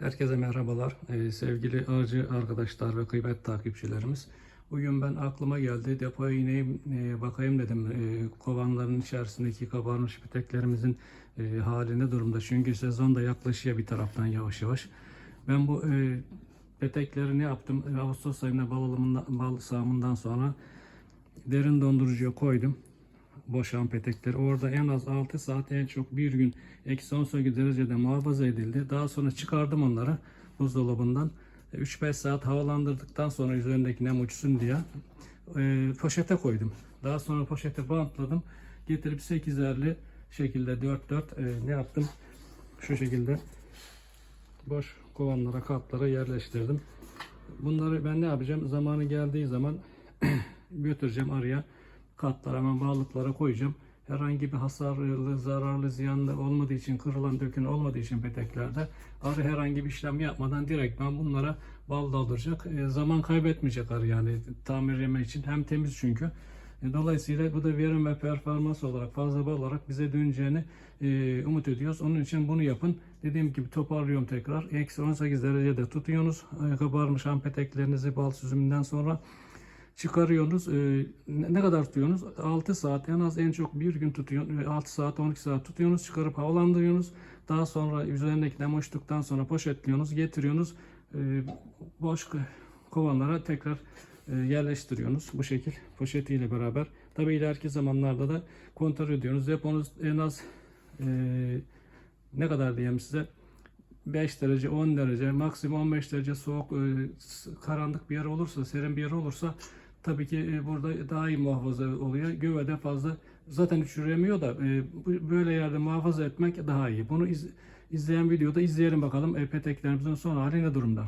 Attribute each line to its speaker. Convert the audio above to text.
Speaker 1: Herkese merhabalar Ee, sevgili arıcı arkadaşlar ve kıymet takipçilerimiz. Bugün ben aklıma geldi depoya ineyim e, bakayım dedim e, kovanların içerisindeki kabarmış peteklerimizin e, hali ne durumda. Çünkü sezon da yaklaşıyor bir taraftan yavaş yavaş. Ben bu e, petekleri ne yaptım? Ağustos ayında bal, alımından, bal sağımından sonra derin dondurucuya koydum boşan petekleri. Orada en az 6 saat en çok bir gün eksi 18 derecede muhafaza edildi. Daha sonra çıkardım onları buzdolabından. 3-5 saat havalandırdıktan sonra üzerindeki nem uçsun diye e, poşete koydum. Daha sonra poşete bantladım. Getirip 8'erli şekilde 4-4 e, ne yaptım? Şu şekilde boş kovanlara, kaplara yerleştirdim. Bunları ben ne yapacağım? Zamanı geldiği zaman götüreceğim araya. Katlara hemen bağlıklara koyacağım. Herhangi bir hasarlı, zararlı, ziyanlı olmadığı için, kırılan, dökün olmadığı için peteklerde arı herhangi bir işlem yapmadan direkt ben bunlara bal daldıracak. E, zaman kaybetmeyecek arı yani tamirleme için. Hem temiz çünkü. E, Dolayısıyla bu da verim ve performans olarak fazla bal olarak bize döneceğini e, umut ediyoruz. Onun için bunu yapın. Dediğim gibi toparlıyorum tekrar. Eksi 18 derecede tutuyorsunuz. E, kabarmış ham peteklerinizi bal süzümünden sonra çıkarıyorsunuz. E, ne kadar tutuyorsunuz? 6 saat en az en çok bir gün tutuyorsunuz. 6 saat 12 saat tutuyorsunuz. Çıkarıp havalandırıyorsunuz. Daha sonra üzerindeki nem uçtuktan sonra poşetliyorsunuz. Getiriyorsunuz. E, boş kovanlara tekrar e, yerleştiriyorsunuz. Bu şekil poşetiyle beraber. Tabii ileriki zamanlarda da kontrol ediyorsunuz. Deponuz en az e, ne kadar diyeyim size 5 derece 10 derece maksimum 15 derece soğuk e, karanlık bir yer olursa serin bir yer olursa tabii ki e, burada daha iyi muhafaza oluyor. Gövede fazla zaten çürüyemiyor da e, böyle yerde muhafaza etmek daha iyi. Bunu iz- izleyen videoda izleyelim bakalım e, peteklerimizin son hali ne durumda.